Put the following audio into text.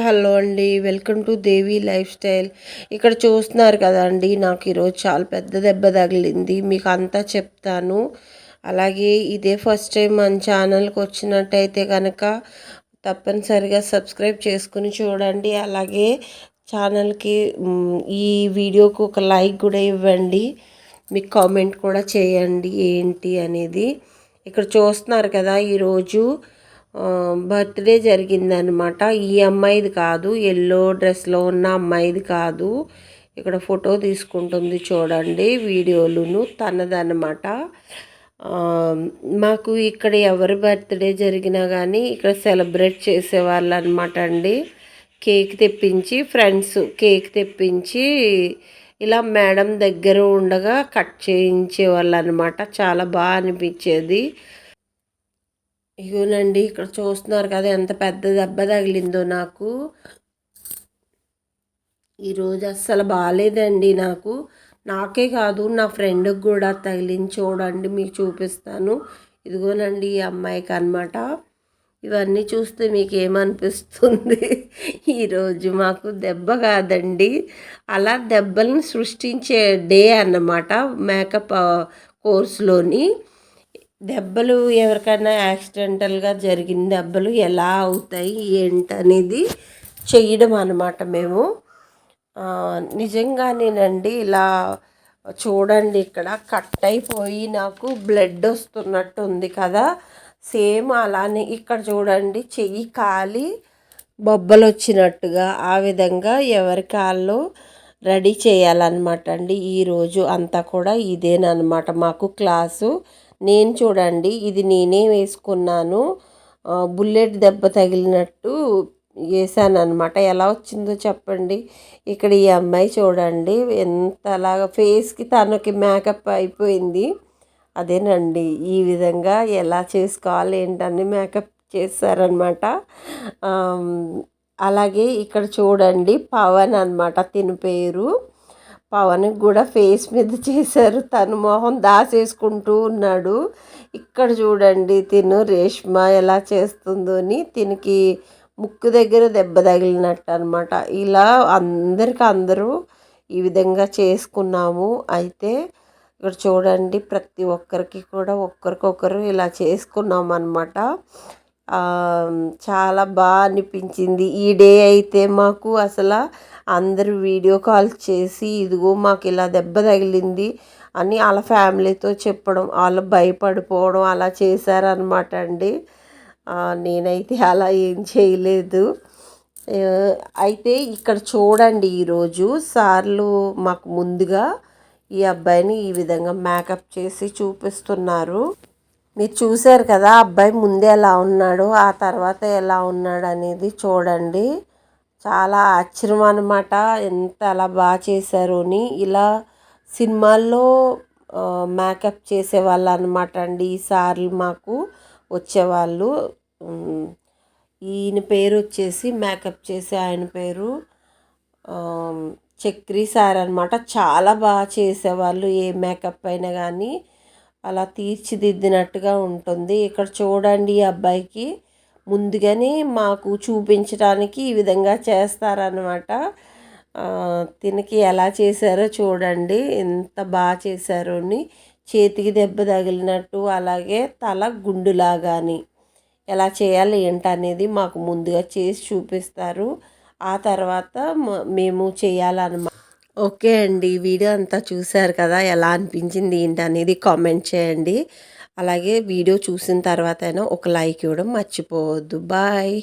Hi hello అండి. Welcome to Devi lifestyle. ఇక్కడ చూస్తున్నారు కదండి నాకు ఈరోజు చాలా పెద్ద దెబ్బ తగిలింది. మీకు అంతా చెప్తాను. అలాగే ఇదే ఫస్ట్ టైం మన ఛానల్కి వచ్చినట్టయితే కనుక తప్పనిసరిగా సబ్స్క్రైబ్ చేసుకుని చూడండి. అలాగే ఛానల్కి ఈ వీడియోకి ఒక లైక్ కూడా ఇవ్వండి. మీకు కామెంట్ కూడా చేయండి ఏంటి అనేది. ఇక్కడ చూస్తున్నారు కదా ఈరోజు బర్త్డే జరిగిందనమాట ఈ అమ్మాయిది కాదు ఎల్లో డ్రెస్లో ఉన్న అమ్మాయిది కాదు. ఇక్కడ ఫోటో తీసుకుంటుంది చూడండి వీడియోలును తనదనమాట మాకు ఇక్కడ ఎవరి బర్త్డే జరిగినా కానీ ఇక్కడ సెలబ్రేట్ చేసేవాళ్ళు అనమాట అండి. కేక్ తెప్పించి ఫ్రెండ్స్ కేక్ తెప్పించి ఇలా మేడం దగ్గర ఉండగా కట్ చేయించేవాళ్ళు అనమాట చాలా బాగా అనిపించేది. ఇగోనండి ఇక్కడ చూస్తున్నారు కదా ఎంత పెద్ద దెబ్బ తగిలిందో నాకు. ఈరోజు అస్సలు బాగాలేదండి నాకు. నాకే కాదు నా ఫ్రెండ్కి కూడా తగిలింది చూడండి మీకు చూపిస్తాను. ఇదిగోనండి ఈ అమ్మాయికి అనమాట ఇవన్నీ చూస్తే మీకు ఏమనిపిస్తుంది ఈరోజు మాకు దెబ్బ కాదండి. అలా దెబ్బలను సృష్టించే డే అన్నమాట మేకప్ కోర్సులోని. దెబ్బలు ఎవరికైనా యాక్సిడెంటల్గా జరిగిన దెబ్బలు ఎలా అవుతాయి ఏంటనేది చేయడం అనమాట మేము. నిజంగానేనండి ఇలా చూడండి ఇక్కడ కట్ అయిపోయి నాకు బ్లడ్ వస్తున్నట్టు ఉంది కదా. సేమ్ అలానే ఇక్కడ చూడండి చెయ్యి కాలి బొబ్బలు వచ్చినట్టుగా ఆ విధంగా ఎవరి కాళ్ళు రెడీ చేయాలన్నమాట అండి. ఈరోజు అంతా కూడా ఇదేనమాట మాకు క్లాసు. నేను చూడండి ఇది నేనే వేసుకున్నాను. బుల్లెట్ దెబ్బ తగిలినట్టు వేసాను అనమాట ఎలా వచ్చిందో చెప్పండి. ఇక్కడ ఈ అమ్మాయి చూడండి ఎంతలాగా ఫేస్కి తనకి మేకప్ అయిపోయింది. అదేనండి ఈ విధంగా ఎలా చేసుకోవాలి ఏంటని మేకప్ చేస్తారనమాట అలాగే ఇక్కడ చూడండి పవన్ అనమాట తిని పేరు. పవన్కి కూడా ఫేస్ మీద చేశారు. తను మొహం దాసేసుకుంటూ ఉన్నాడు. ఇక్కడ చూడండి తిను రేష్మ ఎలా చేస్తుందో అని తినికి ముక్కు దగ్గర దెబ్బ తగిలినట్టు అనమాట ఇలా అందరికి అందరూ ఈ విధంగా చేసుకున్నాము. అయితే ఇక్కడ చూడండి ప్రతి ఒక్కరికి కూడా ఒక్కరికొకరు ఇలా చేసుకున్నాం అనమాట చాలా బాగా అనిపించింది. ఈ డే అయితే మాకు అసలు అందరూ వీడియో కాల్ చేసి ఇదిగో మాకు ఇలా దెబ్బ తగిలింది అని వాళ్ళ ఫ్యామిలీతో చెప్పడం వాళ్ళు భయపడిపోవడం అలా చేశారనమాట అండి. నేనైతే అలా ఏం చేయలేదు. అయితే ఇక్కడ చూడండి ఈరోజు సార్లు మాకు ముందుగా ఈ అబ్బాయిని ఈ విధంగా మేకప్ చేసి చూపిస్తున్నారు. మీరు చూశారు కదా అబ్బాయి ముందే ఎలా ఉన్నాడు ఆ తర్వాత ఎలా ఉన్నాడు అనేది చూడండి. చాలా ఆశ్చర్యం అనమాట ఎంత అలా బాగా చేశారు అని. ఇలా సినిమాల్లో మేకప్ చేసేవాళ్ళు అనమాట అండి ఈసారి మాకు వచ్చేవాళ్ళు. ఈయన పేరు వచ్చేసి మేకప్ చేసే ఆయన పేరు చక్రీ సార్ అనమాట చాలా బాగా చేసేవాళ్ళు ఏ మేకప్ అయినా కానీ. అలా తీర్చిదిద్దినట్టుగా ఉంటుంది. ఇక్కడ చూడండి ఈ అబ్బాయికి. ముందుగానే మాకు చూపించడానికి ఈ విధంగా చేస్తారనమాట తినకి ఎలా చేశారో చూడండి. ఎంత బాగా చేశారో అని చేతికి దెబ్బ తగిలినట్టు అలాగే తల గుండులాగాని. ఎలా చేయాలి ఏంటనేది మాకు ముందుగా చేసి చూపిస్తారు. ఆ తర్వాత మేము చేయాలన్నమాట. ఓకే అండి. వీడియో అంతా చూశారు కదా ఎలా అనిపించింది ఏంటి అనేది కామెంట్ చేయండి. అలాగే వీడియో చూసిన తర్వాత అయినా ఒక లైక్ ఇవ్వడం మర్చిపోవద్దు. బాయ్.